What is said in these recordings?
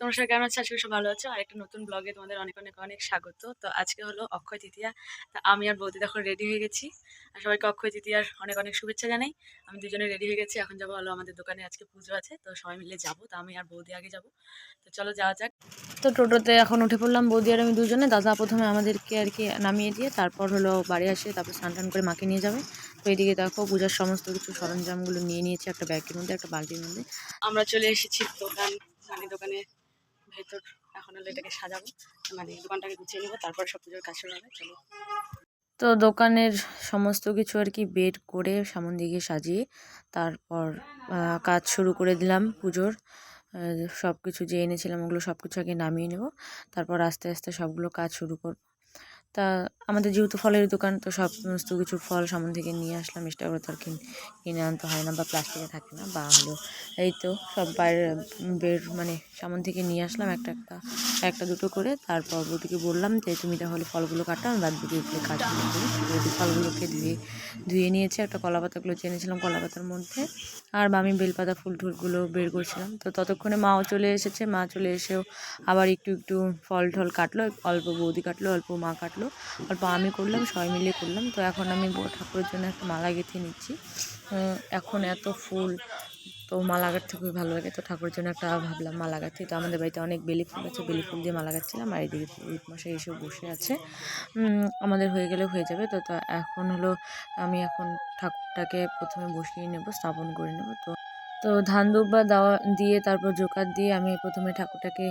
তোমার সবাই কেমন আছে? আজকে সব ভালো আছো। আর একটা নতুন ব্লগে তোমাদের অনেক অনেক অনেক স্বাগত। তো আজকে হলো অক্ষয় তৃতীয়া। তা আমি আর বৌদি এখন রেডি হয়ে গেছি। আর সবাইকে অক্ষয় তৃতীয়ার অনেক অনেক শুভেচ্ছা জানাই। আমি দুজনে রেডি হয়ে গেছি। এখন যাব হলো আমাদের দোকানে। আজকে পুজো আছে। তো সবাই মিলে যাব। তো আমি আর বৌদি আগে যাব। তো চলো যাওয়া যাক। তো টোটোতে এখন উঠে পড়লাম। বৌদি আর আমি দুজনে। দাদা প্রথমে আমাদেরকে আর কি নামিয়ে দিয়ে তারপর হলো বাড়ি আসে। তারপর স্নান টান করে মাকে নিয়ে যাবে। তো এদিকে দেখো পূজার সমস্ত কিছু সরঞ্জামগুলো নিয়ে নিয়েছি। একটা ব্যাগের মধ্যে একটা বালতির মধ্যে। আমরা চলে এসেছি দোকান মানে দোকানে ভেতর, এখন এটাকে সাজাবো। মানে দোকানটাকে গুছিয়ে নেব সব পুজোর কাজ শুরু হবে, চলো। তো দোকানের সমস্ত কিছু আর কি বের করে সামন দিকে সাজিয়ে, তারপর কাজ শুরু করে দিলাম পুজোর। সব কিছু যে এনেছিলাম ওগুলো সব কিছু আগে নামিয়ে নেব। তারপর আস্তে আস্তে সবগুলো কাজ শুরু করব। তা আমাদের যেহেতু ফলের দোকান, তো সব সমস্ত কিছু ফল সামন থেকে নিয়ে আসলাম। এক্সট্রা করে তো আর কিন- আনতে হয় না বা প্লাস্টিকে থাকে না, বা হলো এই তো সব বাইরে বের মানে সামন থেকে নিয়ে আসলাম একটা একটা একটা দুটো করে। তারপর বৌদিকে বললাম যে, তুমি তাহলে ফলগুলো কাটো আমি বাদ বাকি এগুলো ফলগুলোকে ধুয়ে ধুয়ে নিয়েছে, একটা কলা পাতাগুলো চেনেছিলাম কলা পাতার মধ্যে। আর আমি বেলপাতা, ফুল টুলগুলো বের করছিলাম। তো ততক্ষণে মাও চলে এসেছে, মা চলে এসেও আবার একটু একটু ফল টল কাটলো, অল্প বৌদি কাটলো, অল্প মা কাটলো। অল্প আমি করলাম, সবাই মিলে করলাম। তো এখন আমি ঠাকুরের জন্য একটা মালা গেঁথে নিচ্ছি। এখন এত ফুল, তো মালা গাঁথতে খুবই ভালো লাগে। তো ঠাকুরের জন্য একটা ভাবলাম মালা গাঁথি। তো আমাদের বাড়িতে অনেক বেলি ফুল আছে, বেলি ফুল দিয়ে মালা গাঁথছিলাম আর এদিকে পুরোহিত মশাই এসে বসে আছে। আমাদের হয়ে গেলে হয়ে যাবে। তো তা এখন হলো আমি এখন ঠাকুরটাকে প্রথমে বসিয়ে নেব, স্থাপন করে নেব। তো তো ধান দুব্বা দেওয়া দিয়ে তারপর জোকার দিয়ে আমি প্রথমে ঠাকুরটাকে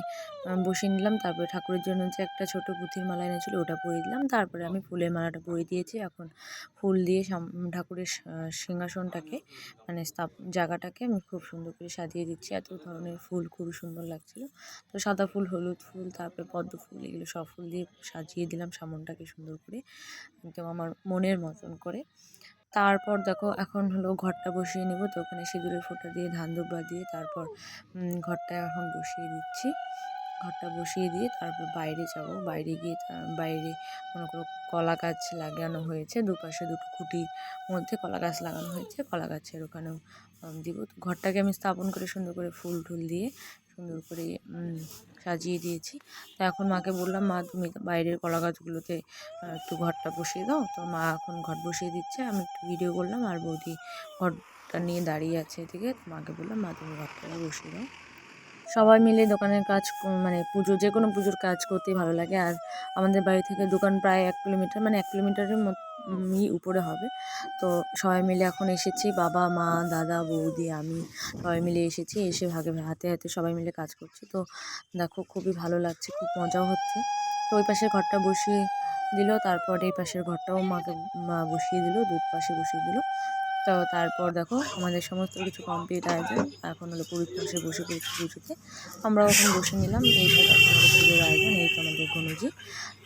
বসিয়ে নিলাম। তারপরে ঠাকুরের জন্য যে একটা ছোট পুঁথির মালা এনেছিল ওটা পরিয়ে দিলাম। তারপরে আমি ফুলের মালাটা পরিয়ে দিয়েছি। এখন ফুল দিয়ে ঠাকুরের সিংহাসনটাকে মানে স্থাপ, জায়গাটাকে আমি খুব সুন্দর করে সাজিয়ে দিচ্ছি। এত ধরনের ফুল খুবই সুন্দর লাগছিল। তো সাদা ফুল, হলুদ ফুল, তারপরে পদ্ম ফুল, এগুলো সব ফুল দিয়ে সাজিয়ে দিলাম সামনটাকে সুন্দর করে, একদম আমার মনের মতন করে। তারপর দেখো এখন হলো ঘরটা বসিয়ে নেব তো ওখানে সিঁদুরের ফোঁটা দিয়ে, ধান দিয়ে তারপর ঘরটা এখন বসিয়ে দিচ্ছি। ঘরটা বসিয়ে দিয়ে তারপর বাইরে যাব। বাইরে গিয়ে বাইরে মনে করো কলা গাছ লাগানো হয়েছে। দুপাশে দুটো খুঁটির মধ্যে কলা গাছ লাগানো হয়েছে। কলা গাছের ওখানেও দিব। ঘরটাকে আমি স্থাপন করে সুন্দর করে ফুল টুল দিয়ে সুন্দর করে সাজিয়ে দিয়েছি। তো এখন মাকে বললাম, মা, তুমি বাইরের কলা গাছগুলোতে একটু ঘরটা বসিয়ে দাও। তো মা এখন ঘর বসিয়ে দিচ্ছে। আমি একটু ভিডিও করলাম। আর বৌদি ঘরটা নিয়ে দাঁড়িয়ে আছে এদিকে। মাকে বললাম, মা, তুমি ঘরটা বসিয়ে দাও। সবাই মিলে দোকানের কাজ মানে পুজো, যে কোনো পুজোর কাজ করতেই ভালো লাগে। আর আমাদের বাড়ি থেকে দোকান প্রায় এক কিলোমিটার মানে এক কিলোমিটারের মতই উপরে হবে। তো সবাই মিলে এখন এসেছি, বাবা, মা, দাদা, বৌদি, আমি সবাই মিলে এসেছি, এসে ভাগে হাতে হাতে সবাই মিলে কাজ করছি। তো দেখো, খুবই ভালো লাগছে, খুব মজাও হচ্ছে। তো ওই পাশের ঘরটা বসিয়ে দিল, তারপর এই পাশের ঘরটাও মাকে, মা বসিয়ে দিল দুই পাশে বসিয়ে দিল। তো তারপর দেখো আমাদের সমস্ত কিছু কমপ্লিট আয়োজন এখন হলো পুরীত পাশে বসে পড়েছি পুজোতে। আমরাও এখন বসে নিলাম, এই পুজোর আয়োজন, এই তো আমাদের গণজি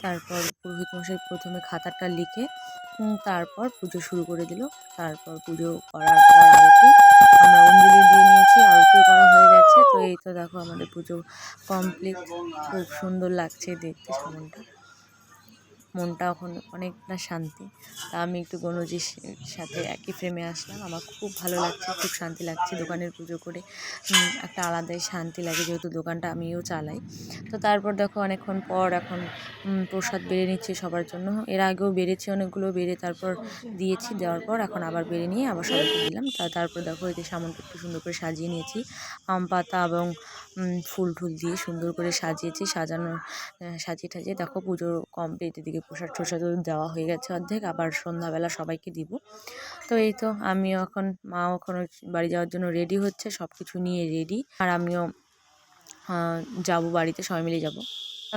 তারপর পুরোহিত মশাই প্রথমে খাতাটা লিখে তারপর পুজো শুরু করে দিল। তারপর পুজো করার পর আরতি, আমরা অঞ্জলি দিয়ে নিয়েছি, আরতিও করা হয়ে গেছে। তো এই তো দেখো আমাদের পুজো কমপ্লিট খুব সুন্দর লাগছে দেখতে সামনটা। মনটা এখন অনেকটা শান্তি। তা আমি একটু গণজির সাথে একই ফ্রেমে আসলাম। আমার খুব ভালো লাগছে, খুব শান্তি লাগছে দোকানের পুজো করে। একটা আলাদাই শান্তি লাগে যেহেতু দোকানটা আমিও চালাই। তো তারপর দেখো অনেকক্ষণ পর এখন প্রসাদ বেড়ে নিচ্ছে সবার জন্য। এর আগেও বেড়েছে, অনেকগুলো বেড়ে তারপর দিয়েছি, দেওয়ার পর এখন আবার বেড়ে নিয়ে আবার সবাইকে দিলাম। তা তারপর দেখো এতে সামনটা একটু সুন্দর করে সাজিয়ে নিয়েছি। আম পাতা এবং ফুল টুল দিয়ে সুন্দর করে সাজিয়েছি, সাজানো সাজিয়ে টাজিয়ে দেখো পুজো কমপ্লিট এদিকে প্রসাদ টসাদও দেওয়া হয়ে গেছে অর্ধেক, আবার সন্ধ্যাবেলা সবাইকে দিব। তো এই তো আমিও এখন, মাও এখন বাড়ি যাওয়ার জন্য রেডি হচ্ছে সব কিছু নিয়ে রেডি আর আমিও যাব বাড়িতে, সবাই মিলে যাব।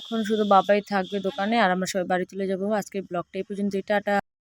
এখন শুধু বাবাই থাকবে দোকানে, আর আমরা সবাই বাড়ি চলে যাব। আজকে ব্লগটা এই পর্যন্ত টাটা।